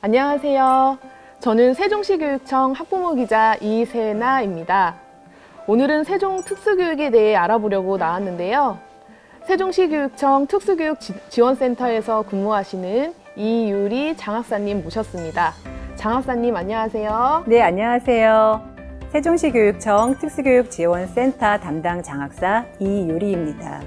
안녕하세요. 저는 세종시 교육청 학부모 기자 이세나입니다. 오늘은 세종 특수교육에 대해 알아보려고 나왔는데요. 세종시 교육청 특수교육 지- 지원센터에서 근무하시는 이유리 장학사님 모셨습니다. 장학사님 안녕하세요. 네, 안녕하세요. 세종시 교육청 특수교육지원센터 담당 장학사 이유리입니다.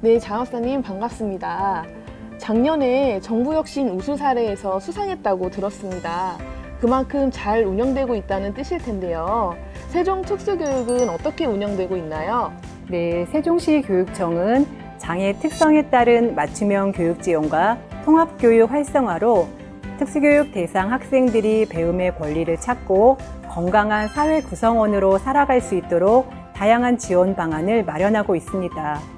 네, 장학사님 반갑습니다. 작년에 정부 혁신 우수 사례에서 수상했다고 들었습니다. 그만큼 잘 운영되고 있다는 뜻일 텐데요. 세종 특수교육은 어떻게 운영되고 있나요? 네, 세종시 교육청은 장애 특성에 따른 맞춤형 교육 지원과 통합교육 활성화로 특수교육 대상 학생들이 배움의 권리를 찾고 건강한 사회 구성원으로 살아갈 수 있도록 다양한 지원 방안을 마련하고 있습니다.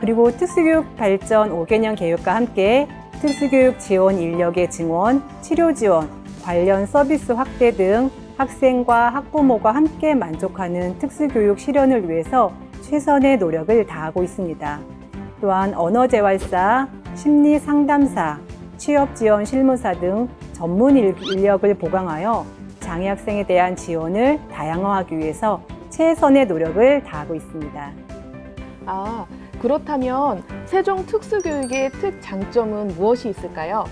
그리고 특수교육 발전 5개년 계획과 함께 특수교육 지원 인력의 증원, 치료 지원, 관련 서비스 확대 등 학생과 학부모가 함께 만족하는 특수교육 실현을 위해서 최선의 노력을 다하고 있습니다. 또한 언어재활사, 심리상담사, 취업지원 실무사 등 전문 인력을 보강하여 장애 학생에 대한 지원을 다양화하기 위해서 최선의 노력을 다하고 있습니다. 아, 그렇다면 세종 특수교육의 특장점은 무엇이 있을까요?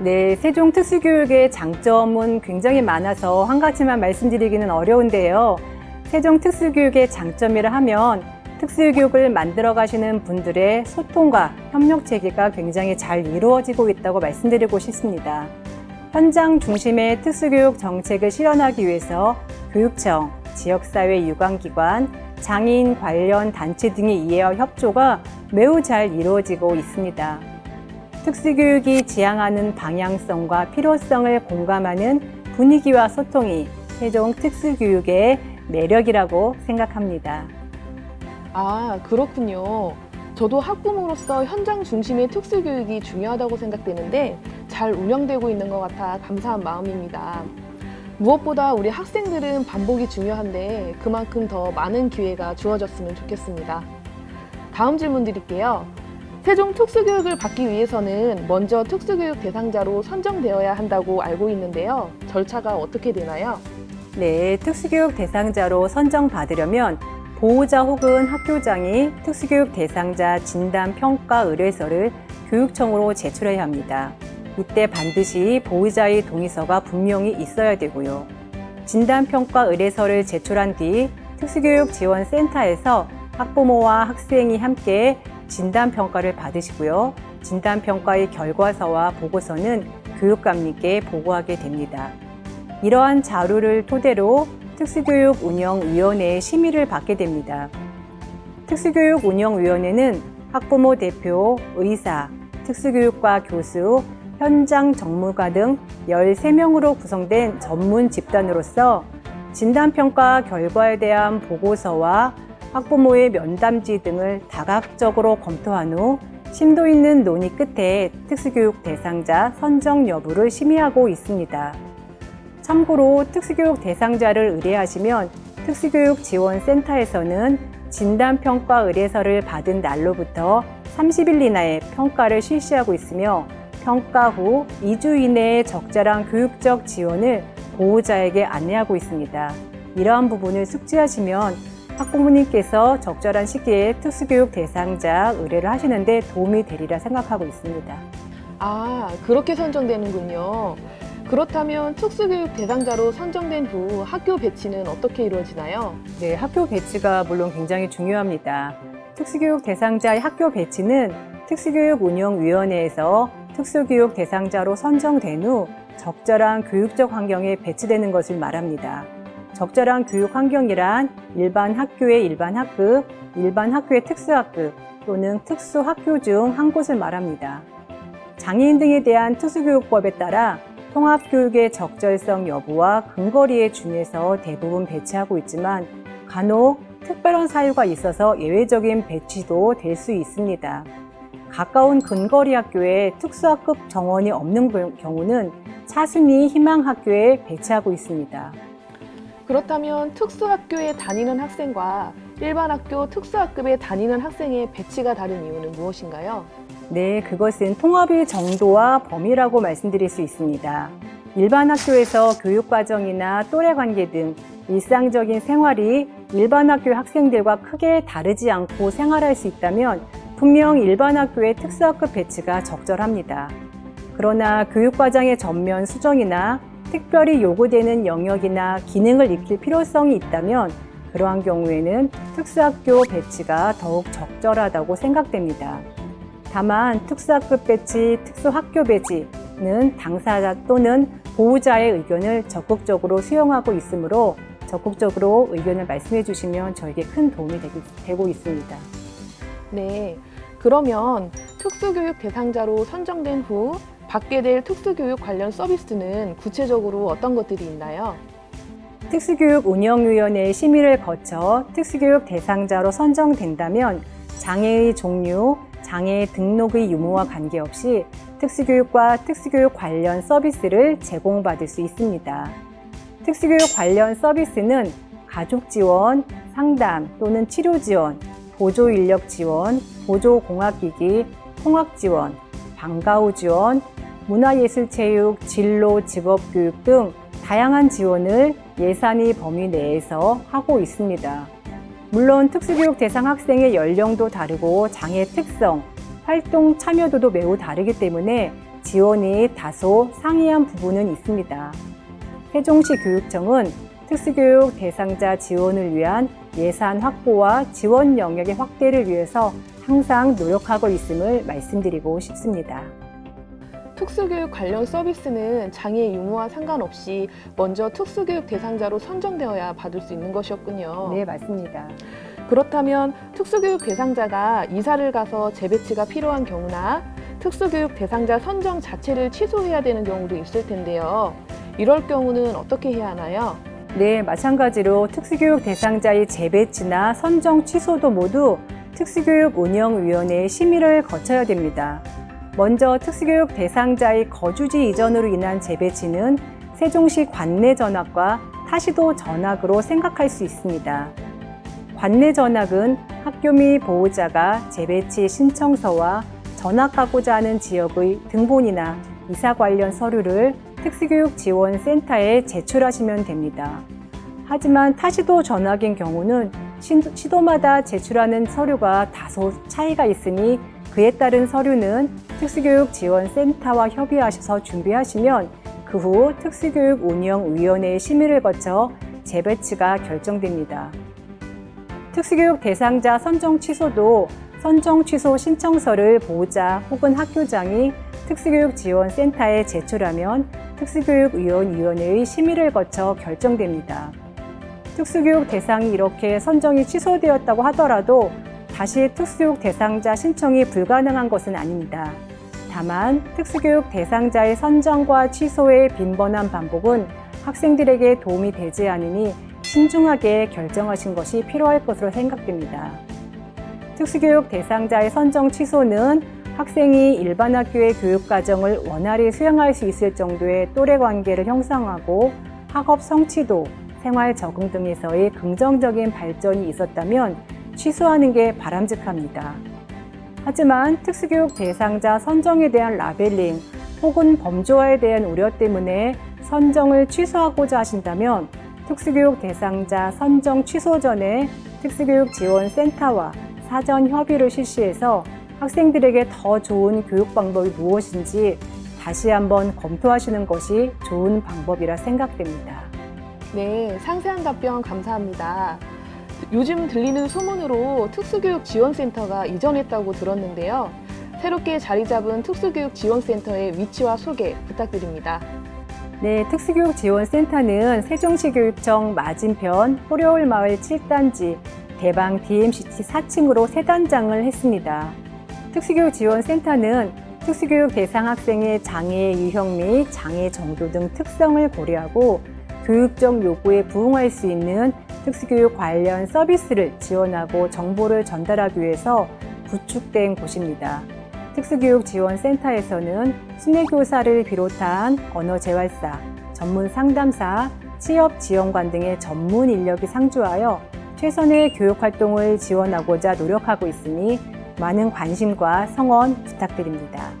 네, 세종 특수교육의 장점은 굉장히 많아서 한 가지만 말씀드리기는 어려운데요. 세종 특수교육의 장점이라 하면 특수교육을 만들어 가시는 분들의 소통과 협력 체계가 굉장히 잘 이루어지고 있다고 말씀드리고 싶습니다. 현장 중심의 특수교육 정책을 실현하기 위해서 교육청, 지역사회 유관기관, 장애인 관련 단체 등의 이해와 협조가 매우 잘 이루어지고 있습니다. 특수교육이 지향하는 방향성과 필요성을 공감하는 분위기와 소통이 세종 특수교육의 매력이라고 생각합니다. 아, 그렇군요. 저도 학부모로서 현장 중심의 특수교육이 중요하다고 생각되는데 잘 운영되고 있는 것 같아 감사한 마음입니다. 무엇보다 우리 학생들은 반복이 중요한데 그만큼 더 많은 기회가 주어졌으면 좋겠습니다. 다음 질문 드릴게요. 세종 특수교육을 받기 위해서는 먼저 특수교육 대상자로 선정되어야 한다고 알고 있는데요. 절차가 어떻게 되나요? 네, 특수교육 대상자로 선정받으려면 보호자 혹은 학교장이 특수교육 대상자 진단 평가 의뢰서를 교육청으로 제출해야 합니다. 이때 반드시 보호자의 동의서가 분명히 있어야 되고요. 진단 평가 의뢰서를 제출한 뒤 특수교육 지원센터에서 학부모와 학생이 함께 진단 평가를 받으시고요. 진단 평가의 결과서와 보고서는 교육감님께 보고하게 됩니다. 이러한 자료를 토대로 특수교육 운영위원회의 심의를 받게 됩니다. 특수교육 운영위원회는 학부모 대표, 의사, 특수교육과 교수, 현장 전문가 등 13명으로 구성된 전문 집단으로서 진단평가 결과에 대한 보고서와 학부모의 면담지 등을 다각적으로 검토한 후 심도 있는 논의 끝에 특수교육 대상자 선정 여부를 심의하고 있습니다. 참고로 특수교육 대상자를 의뢰하시면 특수교육 지원센터에서는 진단평가 의뢰서를 받은 날로부터 30일 이내에 평가를 실시하고 있으며 평가 후 2주 이내에 적절한 교육적 지원을 보호자에게 안내하고 있습니다. 이러한 부분을 숙지하시면 학부모님께서 적절한 시기에 특수교육 대상자 의뢰를 하시는데 도움이 되리라 생각하고 있습니다. 아, 그렇게 선정되는군요. 그렇다면 특수교육 대상자로 선정된 후 학교 배치는 어떻게 이루어지나요? 네, 학교 배치가 물론 굉장히 중요합니다. 특수교육 대상자의 학교 배치는 특수교육운영위원회에서 특수교육 대상자로 선정된 후 적절한 교육적 환경에 배치되는 것을 말합니다. 적절한 교육 환경이란 일반 학교의 일반 학급, 일반 학교의 특수학급 또는 특수학교 중 한 곳을 말합니다. 장애인 등에 대한 특수교육법에 따라 통합교육의 적절성 여부와 근거리에 준해서 대부분 배치하고 있지만 간혹 특별한 사유가 있어서 예외적인 배치도 될 수 있습니다. 가까운 근거리 학교에 특수학급 정원이 없는 경우는 차순위 희망학교에 배치하고 있습니다. 그렇다면 특수학교에 다니는 학생과 일반 학교 특수학급에 다니는 학생의 배치가 다른 이유는 무엇인가요? 네, 그것은 통합의 정도와 범위라고 말씀드릴 수 있습니다. 일반 학교에서 교육과정이나 또래 관계 등 일상적인 생활이 일반 학교 학생들과 크게 다르지 않고 생활할 수 있다면 분명 일반 학교의 특수학급 배치가 적절합니다. 그러나 교육과정의 전면 수정이나 특별히 요구되는 영역이나 기능을 익힐 필요성이 있다면 그러한 경우에는 특수학교 배치가 더욱 적절하다고 생각됩니다. 다만 특수학급 배치, 특수학교 배치는 당사자 또는 보호자의 의견을 적극적으로 수용하고 있으므로 적극적으로 의견을 말씀해 주시면 저에게 큰 도움이 되고, 있습니다. 네. 그러면 특수교육 대상자로 선정된 후 받게 될 특수교육 관련 서비스는 구체적으로 어떤 것들이 있나요? 특수교육 운영위원회의 심의를 거쳐 특수교육 대상자로 선정된다면 장애의 종류, 장애의 등록의 유무와 관계없이 특수교육과 특수교육 관련 서비스를 제공받을 수 있습니다. 특수교육 관련 서비스는 가족 지원, 상담 또는 치료 지원, 보조 인력 지원, 보조 공학기기, 통학 지원, 방과 후 지원, 문화예술체육, 진로, 직업교육 등 다양한 지원을 예산이 범위 내에서 하고 있습니다. 물론 특수교육 대상 학생의 연령도 다르고 장애 특성, 활동 참여도도 매우 다르기 때문에 지원이 다소 상이한 부분은 있습니다. 세종시 교육청은 특수교육 대상자 지원을 위한 예산 확보와 지원 영역의 확대를 위해서 항상 노력하고 있음을 말씀드리고 싶습니다. 특수교육 관련 서비스는 장애 유무와 상관없이 먼저 특수교육 대상자로 선정되어야 받을 수 있는 것이었군요. 네, 맞습니다. 그렇다면 특수교육 대상자가 이사를 가서 재배치가 필요한 경우나 특수교육 대상자 선정 자체를 취소해야 되는 경우도 있을 텐데요. 이럴 경우는 어떻게 해야 하나요? 네, 마찬가지로 특수교육 대상자의 재배치나 선정 취소도 모두 특수교육 운영위원회의 심의를 거쳐야 됩니다. 먼저 특수교육 대상자의 거주지 이전으로 인한 재배치는 세종시 관내 전학과 타시도 전학으로 생각할 수 있습니다. 관내 전학은 학교 및 보호자가 재배치 신청서와 전학하고자 하는 지역의 등본이나 이사 관련 서류를 특수교육지원센터에 제출하시면 됩니다. 하지만 타시도 전학인 경우는 신- 시도마다 제출하는 서류가 다소 차이가 있으니 그에 따른 서류는 특수교육지원센터와 협의하셔서 준비하시면 그 후 특수교육운영위원회의 심의를 거쳐 재배치가 결정됩니다. 특수교육 대상자 선정 취소도 선정 취소 신청서를 보호자 혹은 학교장이 특수교육지원센터에 제출하면 특수교육위원회의 심의를 거쳐 결정됩니다. 특수교육 대상이 이렇게 선정이 취소되었다고 하더라도 다시 특수교육 대상자 신청이 불가능한 것은 아닙니다. 다만 특수교육 대상자의 선정과 취소의 빈번한 반복은 학생들에게 도움이 되지 않으니 신중하게 결정하신 것이 필요할 것으로 생각됩니다. 특수교육 대상자의 선정 취소는 학생이 일반 학교의 교육과정을 원활히 수행할 수 있을 정도의 또래 관계를 형성하고 학업 성취도, 생활 적응 등에서의 긍정적인 발전이 있었다면 취소하는 게 바람직합니다. 하지만 특수교육 대상자 선정에 대한 라벨링 혹은 범죄화에 대한 우려 때문에 선정을 취소하고자 하신다면 특수교육 대상자 선정 취소 전에 특수교육지원센터와 사전 협의를 실시해서 학생들에게 더 좋은 교육 방법이 무엇인지 다시 한번 검토하시는 것이 좋은 방법이라 생각됩니다. 네, 상세한 답변 감사합니다. 요즘 들리는 소문으로 특수교육 지원센터가 이전했다고 들었는데요. 새롭게 자리 잡은 특수교육 지원센터의 위치와 소개 부탁드립니다. 네, 특수교육 지원센터는 세종시 교육청 맞은편 호려울 마을 7단지 대방 DMCT 4층으로 새 단장을 했습니다. 특수교육 지원센터는 특수교육 대상 학생의 장애 유형 및 장애 정도 등 특성을 고려하고 교육적 요구에 부응할 수 있는 특수교육 관련 서비스를 지원하고 정보를 전달하기 위해서 구축된 곳입니다. 특수교육지원센터에서는 순회교사를 비롯한 언어재활사, 전문 상담사, 취업 지원관 등의 전문 인력이 상주하여 최선의 교육 활동을 지원하고자 노력하고 있으니 많은 관심과 성원 부탁드립니다.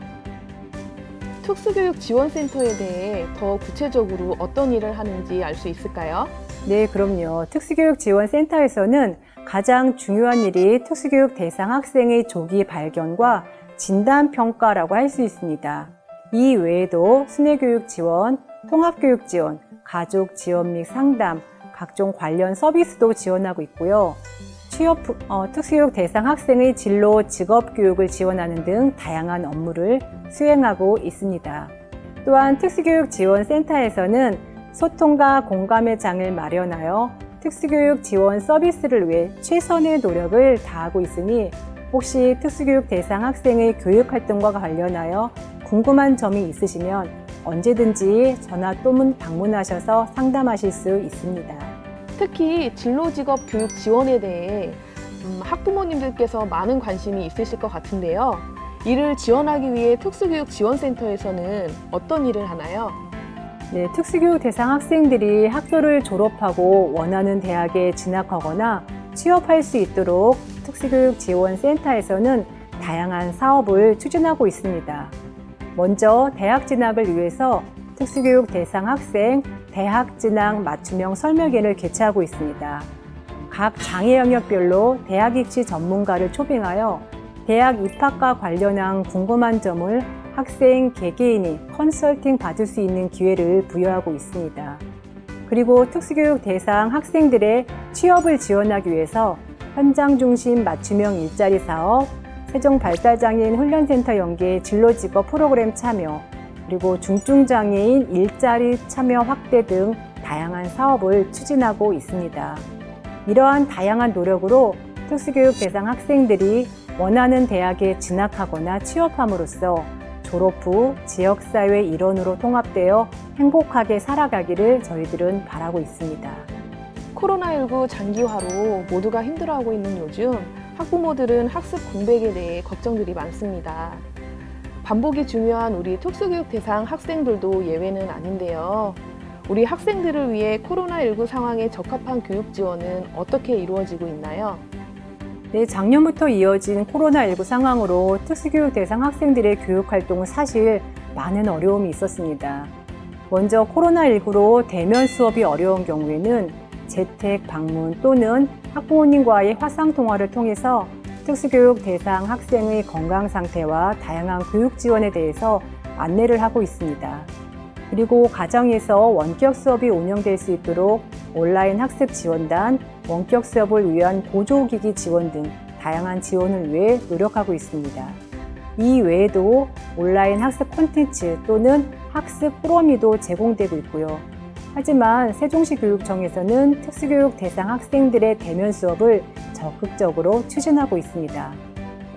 특수교육 지원센터에 대해 더 구체적으로 어떤 일을 하는지 알 수 있을까요? 네, 그럼요. 특수교육 지원센터에서는 가장 중요한 일이 특수교육 대상 학생의 조기 발견과 진단 평가라고 할 수 있습니다. 이 외에도 순회교육 지원, 통합교육 지원, 가족 지원 및 상담, 각종 관련 서비스도 지원하고 있고요. 취업 어, 특수교육 대상 학생의 진로 직업 교육을 지원하는 등 다양한 업무를 수행하고 있습니다. 또한 특수교육 지원센터에서는 소통과 공감의 장을 마련하여 특수교육 지원 서비스를 위해 최선의 노력을 다하고 있으니 혹시 특수교육 대상 학생의 교육 활동과 관련하여 궁금한 점이 있으시면 언제든지 전화 또문 방문하셔서 상담하실 수 있습니다. 특히 진로직업 교육 지원에 대해 음, 학부모님들께서 많은 관심이 있으실 것 같은데요. 이를 지원하기 위해 특수교육 지원센터에서는 어떤 일을 하나요? 네, 특수교육 대상 학생들이 학교를 졸업하고 원하는 대학에 진학하거나 취업할 수 있도록 특수교육 지원센터에서는 다양한 사업을 추진하고 있습니다. 먼저 대학 진학을 위해서 특수교육 대상 학생 대학 진학 맞춤형 설명회를 개최하고 있습니다. 각 장애 영역별로 대학 입시 전문가를 초빙하여 대학 입학과 관련한 궁금한 점을 학생 개개인이 컨설팅 받을 수 있는 기회를 부여하고 있습니다. 그리고 특수교육 대상 학생들의 취업을 지원하기 위해서 현장 중심 맞춤형 일자리 사업, 세종 발달장애인 훈련센터 연계 진로 직업 프로그램 참여, 그리고 중증장애인 일자리 참여 확대 등 다양한 사업을 추진하고 있습니다. 이러한 다양한 노력으로 특수교육 대상 학생들이 원하는 대학에 진학하거나 취업함으로써 졸업 후 지역사회 일원으로 통합되어 행복하게 살아가기를 저희들은 바라고 있습니다. 코로나19 장기화로 모두가 힘들어하고 있는 요즘 학부모들은 학습 공백에 대해 걱정들이 많습니다. 반복이 중요한 우리 특수교육 대상 학생들도 예외는 아닌데요. 우리 학생들을 위해 코로나19 상황에 적합한 교육 지원은 어떻게 이루어지고 있나요? 네, 작년부터 이어진 코로나19 상황으로 특수교육 대상 학생들의 교육 활동은 사실 많은 어려움이 있었습니다. 먼저 코로나19로 대면 수업이 어려운 경우에는 재택 방문 또는 학부모님과의 화상 통화를 통해서 특수교육 대상 학생의 건강 상태와 다양한 교육 지원에 대해서 안내를 하고 있습니다. 그리고 가정에서 원격 수업이 운영될 수 있도록 온라인 학습 지원단, 원격 수업을 위한 보조기기 지원 등 다양한 지원을 위해 노력하고 있습니다. 이 외에도 온라인 학습 콘텐츠 또는 학습 프로미도 제공되고 있고요. 하지만 세종시 교육청에서는 특수교육 대상 학생들의 대면 수업을 적극적으로 추진하고 있습니다.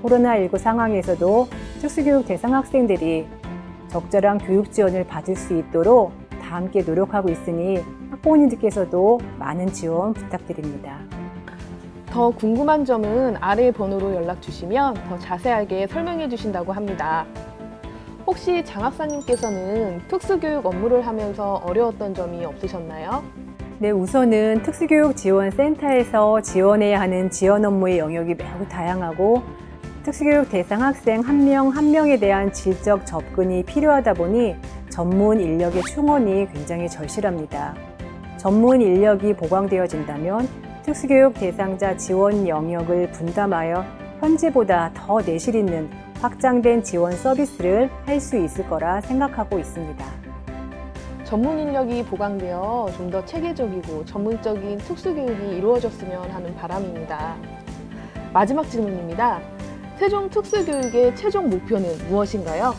코로나19 상황에서도 특수교육 대상 학생들이 적절한 교육 지원을 받을 수 있도록 다 함께 노력하고 있으니 학부모님들께서도 많은 지원 부탁드립니다. 더 궁금한 점은 아래 번호로 연락 주시면 더 자세하게 설명해 주신다고 합니다. 혹시 장학사님께서는 특수교육 업무를 하면서 어려웠던 점이 없으셨나요? 네, 우선은 특수교육 지원센터에서 지원해야 하는 지원 업무의 영역이 매우 다양하고 특수교육 대상 학생 한 명 한 명에 대한 질적 접근이 필요하다 보니 전문 인력의 충원이 굉장히 절실합니다. 전문 인력이 보강되어진다면 특수교육 대상자 지원 영역을 분담하여 현재보다 더 내실 있는 확장된 지원 서비스를 할 수 있을 거라 생각하고 있습니다. 전문 인력이 보강되어 좀 더 체계적이고 전문적인 특수교육이 이루어졌으면 하는 바람입니다. 마지막 질문입니다. 세종 특수교육의 최종 목표는 무엇인가요?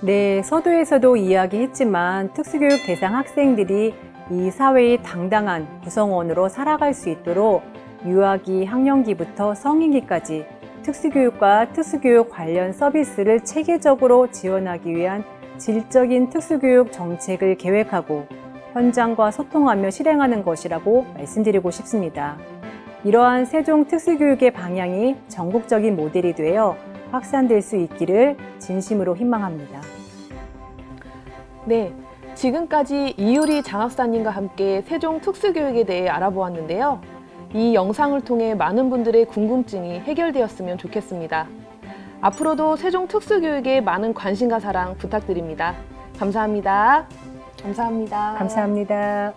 네, 서두에서도 이야기했지만 특수교육 대상 학생들이 이 사회의 당당한 구성원으로 살아갈 수 있도록 유아기, 학령기부터 성인기까지 특수교육과 특수교육 관련 서비스를 체계적으로 지원하기 위한 질적인 특수교육 정책을 계획하고 현장과 소통하며 실행하는 것이라고 말씀드리고 싶습니다. 이러한 세종 특수교육의 방향이 전국적인 모델이 되어 확산될 수 있기를 진심으로 희망합니다. 네. 지금까지 이유리 장학사님과 함께 세종 특수교육에 대해 알아보았는데요. 이 영상을 통해 많은 분들의 궁금증이 해결되었으면 좋겠습니다. 앞으로도 세종 특수교육에 많은 관심과 사랑 부탁드립니다. 감사합니다. 감사합니다. 감사합니다.